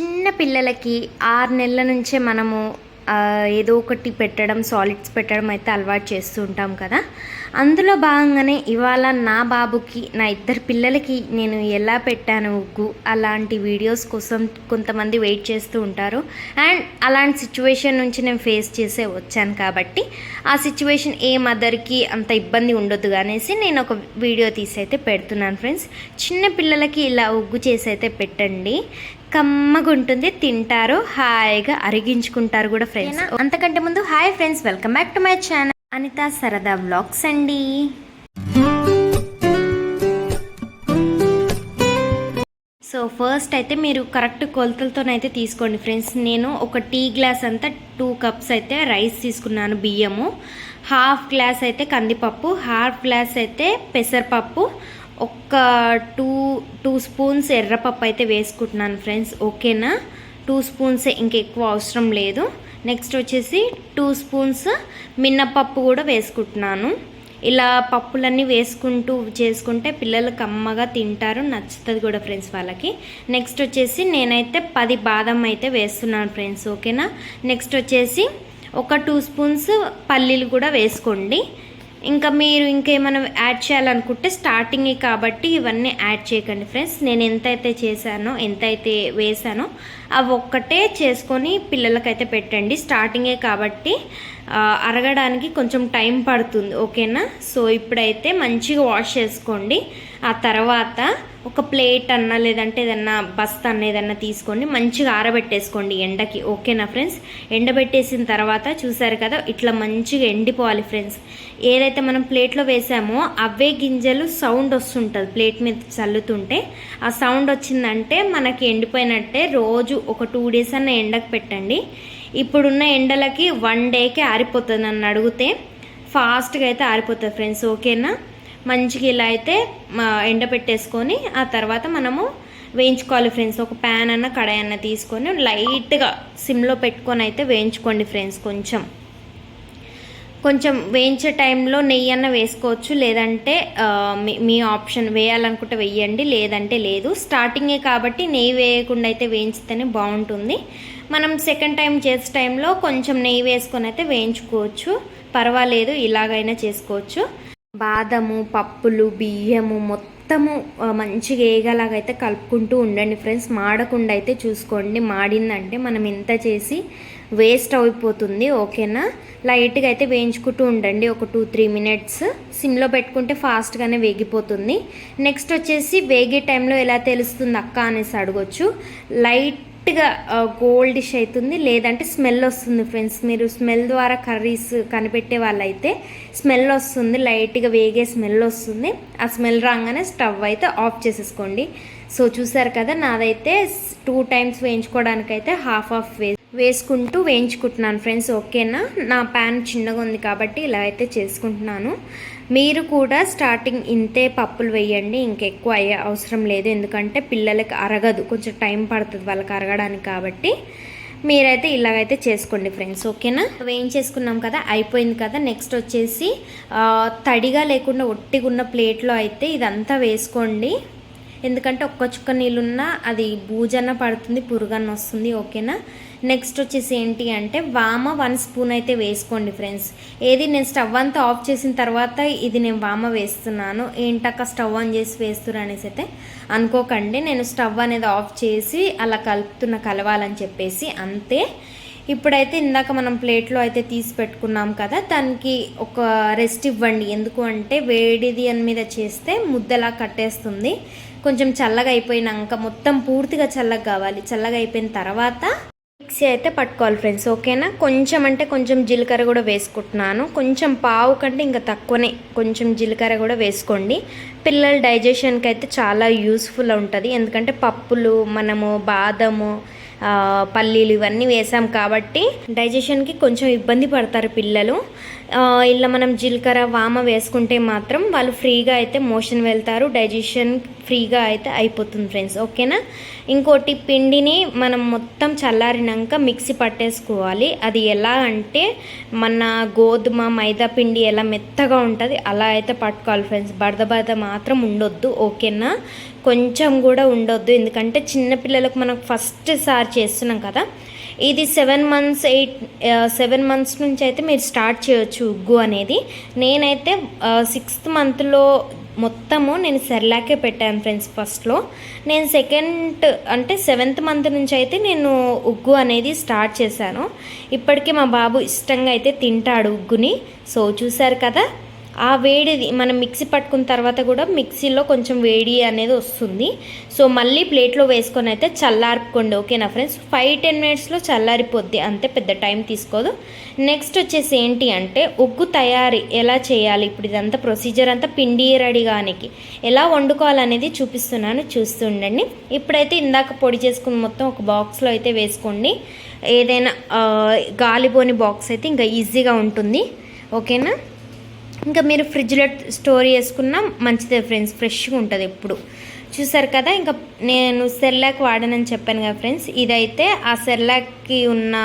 చిన్న పిల్లలకి ఆరు నెలల నుంచే మనము ఏదో ఒకటి పెట్టడం సాలిడ్స్ పెట్టడం అయితే అలవాటు చేస్తూ ఉంటాం కదా. అందులో భాగంగానే ఇవాళ నా బాబుకి నా ఇద్దరు పిల్లలకి నేను ఎలా పెట్టాను ఉగ్గు అలాంటి వీడియోస్ కోసం కొంతమంది వెయిట్ చేస్తూ ఉంటారు. అండ్ అలాంటి సిచ్యువేషన్ నుంచి నేను ఫేస్ చేసే వచ్చాను కాబట్టి ఆ సిచ్యువేషన్ ఏ మదర్కి అంత ఇబ్బంది ఉండొద్దు అనేసి నేను ఒక వీడియో తీసి అయితే పెడుతున్నాను ఫ్రెండ్స్. చిన్న పిల్లలకి ఇలా ఉగ్గు చేసి అయితే పెట్టండి. కమ్మగా ఉంటుంది తింటారు హాయిగా అరిగించుకుంటారు కూడా ఫ్రెండ్స్ అంతకంటే ముందు hi friends welcome back to my channel Anitha సరదా వ్లాగ్స్ అండి. సో ఫస్ట్ అయితే మీరు కరెక్ట్ కొలతలతోనైతే తీసుకోండి ఫ్రెండ్స్ నేను ఒక టీ గ్లాస్ అంతా టూ కప్స్ అయితే రైస్ తీసుకున్నాను బియ్యము. హాఫ్ గ్లాస్ అయితే కందిపప్పు హాఫ్ గ్లాస్ అయితే పెసరపప్పు ఒక్క టూ టూ స్పూన్స్ ఎర్రపప్పు అయితే వేసుకుంటున్నాను ఫ్రెండ్స్. ఓకేనా? టూ స్పూన్స్ ఇంకెక్కువ అవసరం లేదు. నెక్స్ట్ వచ్చేసి టూ స్పూన్స్ మిన్నపప్పు కూడా వేసుకుంటున్నాను. ఇలా పప్పులన్నీ వేసుకుంటూ చేసుకుంటే పిల్లలు కమ్మగా తింటారు నచ్చుతుంది కూడా ఫ్రెండ్స్ వాళ్ళకి. నెక్స్ట్ వచ్చేసి నేనైతే పది బాదం అయితే వేస్తున్నాను ఫ్రెండ్స్. ఓకేనా? నెక్స్ట్ వచ్చేసి ఒక టూ స్పూన్స్ పల్లీలు కూడా వేసుకోండి. ఇంకా మీరు ఇంకేమైనా యాడ్ చేయాలనుకుంటే స్టార్టింగే కాబట్టి ఇవన్నీ యాడ్ చేయకండి ఫ్రెండ్స్ నేను ఎంతైతే చేశానో ఎంతైతే వేసానో అవి ఒక్కటే చేసుకొని పిల్లలకైతే పెట్టండి. స్టార్టింగే కాబట్టి అరగడానికి కొంచెం టైం పడుతుంది. ఓకేనా సో ఇప్పుడైతే మంచిగా వాష్ చేసుకోండి. ఆ తర్వాత ఒక ప్లేట్ అన్న లేదంటే ఏదన్నా బస్తా అన్న ఏదన్నా తీసుకోండి మంచిగా ఆరబెట్టేసుకోండి ఎండకి. ఓకేనా ఫ్రెండ్స్? ఎండబెట్టేసిన తర్వాత చూసారు కదా ఇట్లా మంచిగా ఎండిపోవాలి ఫ్రెండ్స్. ఏదైతే మనం ప్లేట్లో వేసామో అవే గింజలు సౌండ్ వస్తుంటుంది ప్లేట్ మీద చల్లుతుంటే. ఆ సౌండ్ వచ్చిందంటే మనకి ఎండిపోయినట్టే రోజు ఒక టూ డేస్ అన్న ఎండకు పెట్టండి. ఇప్పుడున్న ఎండలకి వన్ డేకే ఆరిపోతుంది నన్ను అడిగితే ఫాస్ట్గా అయితే ఆరిపోతుంది ఫ్రెండ్స్. ఓకేనా? మంచిగా ఇలా అయితే మా ఆ తర్వాత మనము వేయించుకోవాలి ఫ్రెండ్స్. ఒక ప్యాన్ అన్న కడాయి అన్న తీసుకొని లైట్గా సిమ్లో పెట్టుకొని అయితే వేయించుకోండి ఫ్రెండ్స్ కొంచెం. కొంచెం వేయించే టైంలో నెయ్యి అన్న వేసుకోవచ్చు. లేదంటే మీ మీ ఆప్షన్ వేయాలనుకుంటే వేయండి లేదంటే లేదు. స్టార్టింగే కాబట్టి నెయ్యి వేయకుండా అయితే వేయించితేనే బాగుంటుంది. మనం సెకండ్ టైం చేసే టైంలో కొంచెం నెయ్యి వేసుకొని అయితే వేయించుకోవచ్చు. పర్వాలేదు ఇలాగైనా చేసుకోవచ్చు. బాదము పప్పులు బియ్యము మొత్తము ఆ, మంచిగా ఏగలాగైతే కలుపుకుంటూ ఉండండి ఫ్రెండ్స్. మాడకుండా అయితే చూసుకోండి. మాడిందంటే మనం ఎంత చేసి వేస్ట్ అయిపోతుంది ఓకేనా? లైట్గా అయితే వేయించుకుంటూ ఉండండి. ఒక టూ త్రీ మినిట్స్ సిమ్లో పెట్టుకుంటే ఫాస్ట్గానే వేగిపోతుంది. నెక్స్ట్ వచ్చేసి వేగే టైంలో ఎలా తెలుస్తుంది అక్క అనేసి అడగొచ్చు. లైట్గా గోల్డిష్ అవుతుంది లేదంటే స్మెల్ వస్తుంది ఫ్రెండ్స్ మీరు స్మెల్ ద్వారా కర్రీస్ కనిపెట్టే వాళ్ళైతే స్మెల్ వస్తుంది. లైట్గా వేగే స్మెల్ వస్తుంది. ఆ స్మెల్ రాగానే స్టవ్ అయితే ఆఫ్ చేసేసుకోండి. సో చూసారు కదా నాదైతే టూ టైమ్స్ వేయించుకోవడానికైతే హాఫ్ ఆఫ్ వే వేసుకుంటూ వేయించుకుంటున్నాను ఫ్రెండ్స్ ఓకేనా? నా ప్యాన్ చిన్నగా ఉంది కాబట్టి ఇలా అయితే చేసుకుంటున్నాను. మీరు కూడా స్టార్టింగ్ ఇంతే పప్పులు వేయండి ఇంకెక్కువ అయ్యే అవసరం లేదు. ఎందుకంటే పిల్లలకి అరగదు. కొంచెం టైం పడుతుంది వాళ్ళకి అరగడానికి కాబట్టి. మీరైతే ఇలాగైతే చేసుకోండి ఫ్రెండ్స్ ఓకేనా? వేయించేసుకున్నాం కదా? అయిపోయింది కదా? నెక్స్ట్ వచ్చేసి తడిగా లేకుండా ఒట్టిగా ఉన్న ప్లేట్లో అయితే ఇదంతా వేసుకోండి. ఎందుకంటే ఒక్క చుక్క నీళ్ళున్నా అది బూజన్న పడుతుంది పురుగన్న వస్తుంది ఓకేనా? నెక్స్ట్ వచ్చేసి ఏంటి అంటే వామ వన్ స్పూన్ అయితే వేసుకోండి ఫ్రెండ్స్. ఏది నేను స్టవ్ అంతా ఆఫ్ చేసిన తర్వాత ఇది నేను వామ వేస్తున్నాను. ఏంటక్క స్టవ్ ఆన్ చేసి వేస్తున్నా అనేసి అయితే అనుకోకండి. నేను స్టవ్ అనేది ఆఫ్ చేసి అలా కలుపుతున్న కలవాలని చెప్పేసి అంతే. ఇప్పుడైతే ఇందాక మనం ప్లేట్లో అయితే తీసి పెట్టుకున్నాం కదా దానికి ఒక రెస్ట్ ఇవ్వండి. ఎందుకు అంటే వేడిది అని మీద చేస్తే ముద్దలా కట్టేస్తుంది. కొంచెం చల్లగా అయిపోయినాక మొత్తం పూర్తిగా చల్లగా కావాలి. చల్లగా అయిపోయిన తర్వాత మిక్సీ అయితే పట్టుకోవాలి ఫ్రెండ్స్ ఓకేనా? కొంచెం అంటే కొంచెం జీలకర్ర కూడా వేసుకుంటున్నాను. కొంచెం పావు కంటే ఇంకా తక్కువనే. కొంచెం జీలకర్ర కూడా వేసుకోండి. పిల్లల డైజెషన్కి అయితే చాలా యూస్ఫుల్ ఉంటుంది. ఎందుకంటే పప్పులు మనము బాదము పల్లీలు ఇవన్నీ వేసాం కాబట్టి డైజెషన్కి కొంచెం ఇబ్బంది పడతారు పిల్లలు. ఇలా మనం జీలకర్ర వామ వేసుకుంటే మాత్రం వాళ్ళు ఫ్రీగా అయితే మోషన్ వెళ్తారు. డైజెషన్ ఫ్రీగా అయితే అయిపోతుంది ఫ్రెండ్స్ ఓకేనా? ఇంకోటి పిండిని మనం మొత్తం చల్లారినాక మిక్సీ పట్టేసుకోవాలి. అది ఎలా అంటే మన గోధుమ మైదా పిండి ఎలా మెత్తగా ఉంటుంది అలా అయితే పట్టుకోవాలి ఫ్రెండ్స్. బడద బరద మాత్రం ఉండొద్దు ఓకేనా? కొంచెం కూడా ఉండొద్దు ఎందుకంటే చిన్నపిల్లలకు మనం ఫస్ట్ సారి చేస్తున్నాం కదా. ఇది seven months eight seven months నుంచి అయితే మీరు స్టార్ట్ చేయొచ్చు ఉగ్గు అనేది. నేనైతే సిక్స్త్ మంత్లో మొత్తము నేను సెర్లాకే పెట్టాను ఫ్రెండ్స్ ఫస్ట్లో. నేను సెకండ్ అంటే సెవెంత్ మంత్ నుంచి అయితే నేను ఉగ్గు అనేది స్టార్ట్ చేశాను. ఇప్పటికీ మా బాబు ఇష్టంగా అయితే తింటాడు ఉగ్గుని. సో చూసారు కదా? ఆ వేడిది మనం మిక్సీ పట్టుకున్న తర్వాత కూడా మిక్సీలో కొంచెం వేడి అనేది వస్తుంది. సో మళ్ళీ ప్లేట్లో వేసుకొని అయితే చల్లార్పుకోండి ఓకేనా ఫ్రెండ్స్? ఫైవ్ టెన్ మినిట్స్లో చల్లారిపోద్ది అంతే పెద్ద టైం తీసుకోదు. నెక్స్ట్ వచ్చేసి ఏంటి అంటే ఉగ్గు తయారీ ఎలా చేయాలి? ఇప్పుడు ఇదంతా ప్రొసీజర్ అంతా పిండి రెడీ కానికి ఎలా వండుకోవాలనేది చూపిస్తున్నాను చూస్తుండండి ఇప్పుడైతే ఇందాక పొడి చేసుకుని మొత్తం ఒక బాక్స్లో అయితే వేసుకోండి. ఏదైనా గాలిపోని బాక్స్ అయితే ఇంకా ఈజీగా ఉంటుంది ఓకేనా? ఇంకా మీరు ఫ్రిడ్జ్లో స్టోర్ చేసుకున్నా మంచిదే ఫ్రెండ్స్ ఫ్రెష్గా ఉంటుంది ఎప్పుడు. చూసారు కదా ఇంకా నేను సెర్లాక్ వాడనని చెప్పాను కదా ఫ్రెండ్స్ ఇదైతే ఆ సెర్లాక్కి ఉన్న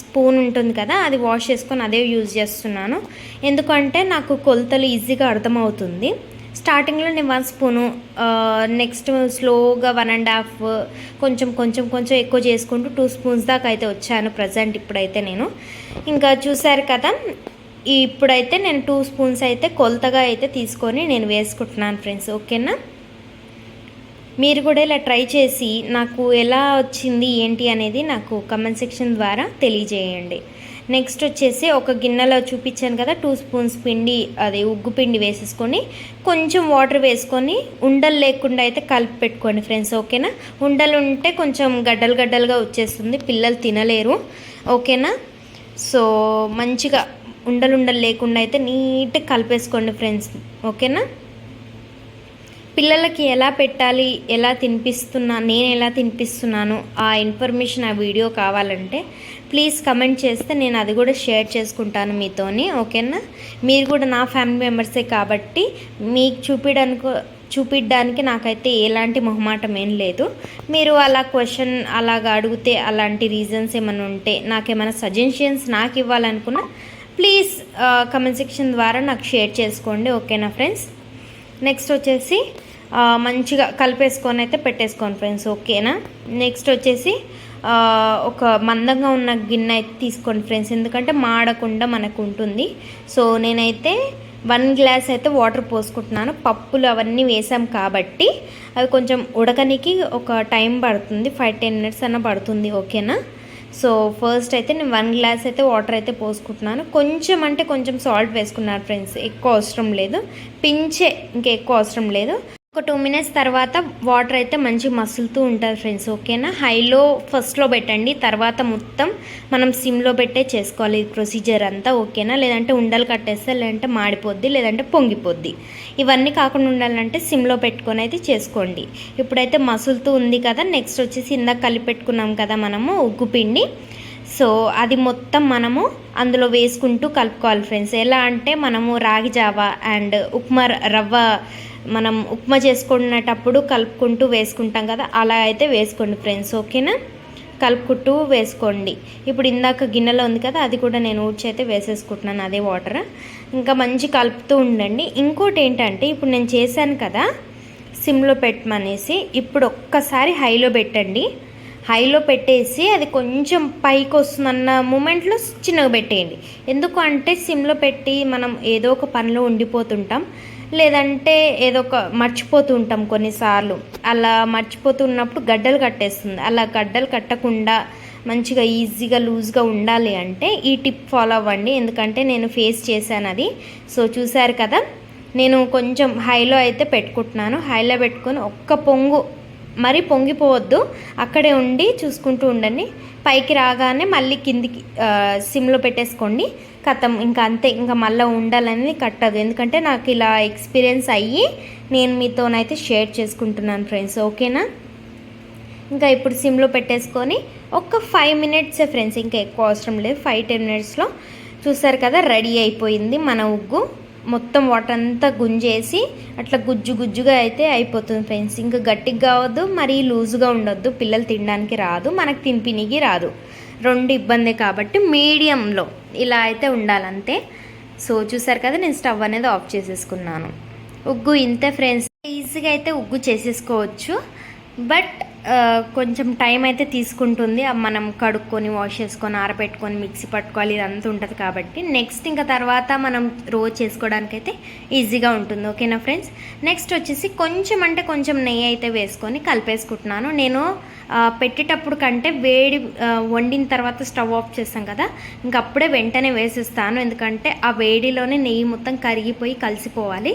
స్పూన్ ఉంటుంది కదా అది వాష్ చేసుకొని అదే యూజ్ చేస్తున్నాను. ఎందుకంటే నాకు కొలతలు ఈజీగా అర్థమవుతుంది. స్టార్టింగ్లో నేను వన్ స్పూను నెక్స్ట్ స్లోగా వన్ అండ్ హాఫ్ కొంచెం కొంచెం కొంచెం ఎక్కువ చేసుకుంటూ టూ స్పూన్స్ దాకా అయితే వచ్చాను ప్రజెంట్ ఇప్పుడైతే నేను. ఇంకా చూసారు కదా ఇప్పుడైతే నేను టూ స్పూన్స్ అయితే కొలతగా అయితే తీసుకొని నేను వేసుకుంటున్నాను ఫ్రెండ్స్ ఓకేనా? మీరు కూడా ఇలా ట్రై చేసి నాకు ఎలా వచ్చింది ఏంటి అనేది నాకు కమెంట్ సెక్షన్ ద్వారా తెలియజేయండి. నెక్స్ట్ వచ్చేసి ఒక గిన్నెలో చూపించాను కదా టూ స్పూన్స్ పిండి అది ఉగ్గు పిండి వేసేసుకొని కొంచెం వాటర్ వేసుకొని ఉండలు లేకుండా అయితే కలిపి పెట్టుకోండి ఫ్రెండ్స్ ఓకేనా? ఉండలు ఉంటే కొంచెం గడ్డలు గడ్డలుగా వచ్చేస్తుంది పిల్లలు తినలేరు ఓకేనా? సో మంచిగా ఉండలు ఉండలు లేకుండా అయితే నీట్గా కలిపేసుకోండి ఫ్రెండ్స్ ఓకేనా? పిల్లలకి ఎలా పెట్టాలి ఎలా తినిపిస్తున్నా నేను ఎలా తినిపిస్తున్నాను ఆ ఇన్ఫర్మేషన్ ఆ వీడియో కావాలంటే ప్లీజ్ కమెంట్ చేస్తే నేను అది కూడా షేర్ చేసుకుంటాను మీతోని ఓకేనా? మీరు కూడా నా ఫ్యామిలీ మెంబర్సే కాబట్టి మీకు చూపించడానికి చూపించడానికి నాకైతే ఎలాంటి మొహమాటం ఏం లేదు. మీరు అలా క్వశ్చన్ అలాగా అడిగితే అలాంటి రీజన్స్ ఏమైనా ఉంటే నాకేమైనా సజెషన్స్ నాకు ఇవ్వాలనుకున్నా ప్లీజ్ కమెంట్ సెక్షన్ ద్వారా నాకు షేర్ చేసుకోండి ఓకేనా ఫ్రెండ్స్ నెక్స్ట్ వచ్చేసి uh, మంచిగా కలిపేసుకొని అయితే పెట్టేసుకోండి ఫ్రెండ్స్ ఓకేనా నెక్స్ట్ వచ్చేసి uh, ఒక మందంగా ఉన్న గిన్నె అయితే తీసుకోండి ఫ్రెండ్స్ ఎందుకంటే మాడకుండా మనకు ఉంటుంది. సో నేనైతే వన్ గ్లాస్ అయితే వాటర్ పోసుకుంటున్నాను పప్పులు అవన్నీ వేసాం కాబట్టి అవి కొంచెం ఉడకనికి ఒక టైం పడుతుంది ఫైవ్ టెన్ మినిట్స్ అన్న పడుతుంది ఓకేనా సో ఫస్ట్ అయితే నేను వన్ గ్లాస్ అయితే వాటర్ అయితే పోసుకుంటున్నాను. కొంచెం అంటే కొంచెం సాల్ట్ వేసుకున్నాను ఫ్రెండ్స్ ఎక్కువ అవసరం లేదు. పించే ఇంకా ఎక్కువ అవసరం లేదు. ఒక టూ మినిట్స్ తర్వాత వాటర్ అయితే మంచి మసులుతూ ఉంటుంది ఫ్రెండ్స్ ఓకేనా హైలో ఫస్ట్లో పెట్టండి. తర్వాత మొత్తం మనం సిమ్లో పెట్టే చేసుకోవాలి ఈ ప్రొసీజర్ అంతా ఓకేనా లేదంటే ఉండలు కట్టేస్తే లేదంటే మాడిపోద్ది లేదంటే పొంగిపోద్ది. ఇవన్నీ కాకుండా ఉండాలంటే సిమ్లో పెట్టుకొని అయితే చేసుకోండి. ఇప్పుడైతే మసులుతూ ఉంది కదా నెక్స్ట్ వచ్చేసి ఇందాక కలిపి పెట్టుకున్నాం కదా మనము ఉగ్గు పిండి. సో అది మొత్తం మనము అందులో వేసుకుంటూ కలుపుకోవాలి ఫ్రెండ్స్. ఎలా అంటే మనము రాగి జావా అండ్ ఉప్మా రవ్వ మనం ఉప్మా చేసుకునేటప్పుడు కలుపుకుంటూ వేసుకుంటాం కదా అలా అయితే వేసుకోండి ఫ్రెండ్స్ ఓకేనా? కలుపుకుంటూ వేసుకోండి. ఇప్పుడు ఇందాక గిన్నెలో ఉంది కదా అది కూడా నేను ఊడ్చి అయితే వేసేసుకుంటున్నాను అదే వాటర్. ఇంకా మంచి కలుపుతూ ఉండండి. ఇంకోటి ఏంటంటే ఇప్పుడు నేను చేశాను కదా సిమ్లో పెట్టమనేసి ఇప్పుడు ఒక్కసారి హైలో పెట్టండి. హైలో పెట్టేసి అది కొంచెం పైకి వస్తుందన్న మూమెంట్లో చిన్నగా పెట్టేయండి. ఎందుకు అంటే సిమ్లో పెట్టి మనం ఏదో ఒక పనిలో ఉండిపోతుంటాం. లేదంటే ఏదో ఒక మర్చిపోతూ ఉంటాం కొన్నిసార్లు. అలా మర్చిపోతున్నప్పుడు గడ్డలు కట్టేస్తుంది. అలా గడ్డలు కట్టకుండా మంచిగా ఈజీగా లూజ్గా ఉండాలి అంటే ఈ టిప్ ఫాలో అవ్వండి. ఎందుకంటే నేను ఫేస్ చేశాను అది. సో చూశారు కదా? నేను కొంచెం హైలో అయితే పెట్టుకుంటున్నాను. హైలో పెట్టుకొని ఒక్క పొంగు మరి పొంగిపోవద్దు. అక్కడే ఉండి చూసుకుంటూ ఉండండి. పైకి రాగానే మళ్ళీ కిందికి సిమ్లో పెట్టేసుకోండి. కథం ఇంకా అంతే ఇంకా మళ్ళీ ఉండాలనేది కట్టదు. ఎందుకంటే నాకు ఇలా ఎక్స్పీరియన్స్ అయ్యి నేను మీతోనైతే షేర్ చేసుకుంటున్నాను ఫ్రెండ్స్. ఓకేనా? ఇంకా ఇప్పుడు సిమ్లో పెట్టేసుకొని ఒక ఫైవ్ మినిట్సే ఫ్రెండ్స్ ఇంకా ఎక్కువ అవసరం లేదు. ఫైవ్ టెన్ మినిట్స్లో చూసారు కదా రెడీ అయిపోయింది మన ఉగ్గు. మొత్తం వాటర్ అంతా గుంజేసి అట్లా గుజ్జు గుజ్జుగా అయితే అయిపోతుంది ఫ్రెండ్స్. ఇంకా గట్టిగా కావద్దు మరీ లూజుగా ఉండొద్దు. పిల్లలు తినడానికి రాదు మనకు తినిపినికి రాదు. రెండు ఇబ్బంది కాబట్టి మీడియంలో ఇలా అయితే ఉండాలంతే. సో చూసారు కదా నేను స్టవ్ అనేది ఆఫ్ చేసేసుకున్నాను. ఉగ్గు ఇంతే ఫ్రెండ్స్. ఈజీగా అయితే ఉగ్గు చేసేసుకోవచ్చు. బట్ కొంచెం టైం అయితే తీసుకుంటుంది. మనం కడుక్కొని వాష్ చేసుకొని ఆరబెట్టుకొని మిక్సీ పట్టుకోవాలి ఇదంతా ఉంటుంది కాబట్టి. నెక్స్ట్ ఇంకా తర్వాత మనం రోజు చేసుకోవడానికి అయితే ఈజీగా ఉంటుంది. ఓకేనా ఫ్రెండ్స్? నెక్స్ట్ వచ్చేసి కొంచెం అంటే కొంచెం నెయ్యి అయితే వేసుకొని కలిపేసుకుంటున్నాను. నేను పెట్టేటప్పుడు కంటే వేడి వండిన తర్వాత స్టవ్ ఆఫ్ చేస్తాం కదా ఇంక అప్పుడే వెంటనే వేసేస్తాను. ఎందుకంటే ఆ వేడిలోనే నెయ్యి మొత్తం కరిగిపోయి కలిసిపోవాలి.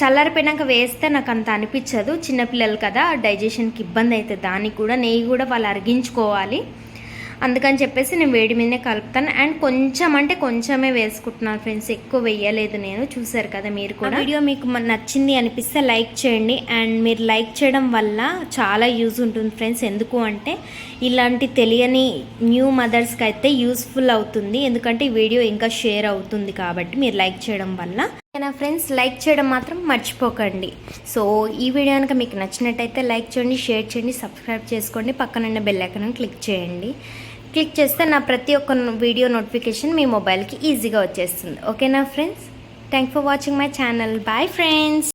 చల్లారిపోయినాక వేస్తే నాకు అంత అనిపించదు చిన్నపిల్లలు కదా డైజెషన్కి ఇబ్బంది అవుతుంది దానికి కూడా నెయ్యి కూడా వాళ్ళు అరిగించుకోవాలి. అందుకని చెప్పేసి నేను వేడి మీదనే కలుపుతాను. అండ్ కొంచెం అంటే కొంచెమే వేసుకుంటున్నాను ఫ్రెండ్స్ ఎక్కువ వేయలేదు నేను చూసారు కదా మీరు కూడా. వీడియో మీకు నచ్చింది అనిపిస్తే లైక్ చేయండి. అండ్ మీరు లైక్ చేయడం వల్ల చాలా యూజ్ ఉంటుంది ఫ్రెండ్స్. ఎందుకు అంటే ఇలాంటి తెలియని న్యూ మదర్స్కి అయితే యూస్ఫుల్ అవుతుంది. ఎందుకంటే ఈ వీడియో ఇంకా షేర్ అవుతుంది కాబట్టి మీరు లైక్ చేయడం వల్ల. నా ఫ్రెండ్స్ లైక్ చేయడం మాత్రం మర్చిపోకండి. సో ఈ వీడియో కనుక మీకు నచ్చినట్టయితే లైక్ చేయండి షేర్ చేయండి సబ్స్క్రైబ్ చేసుకోండి. పక్కనున్న బెల్ ఐకాన్ క్లిక్ చేయండి. క్లిక్ చేస్తే నా ప్రతి ఒక్క వీడియో నోటిఫికేషన్ మీ మొబైల్కి ఈజీగా వచ్చేస్తుంది. ఓకేనా friends? Thank for watching my channel. Bye friends!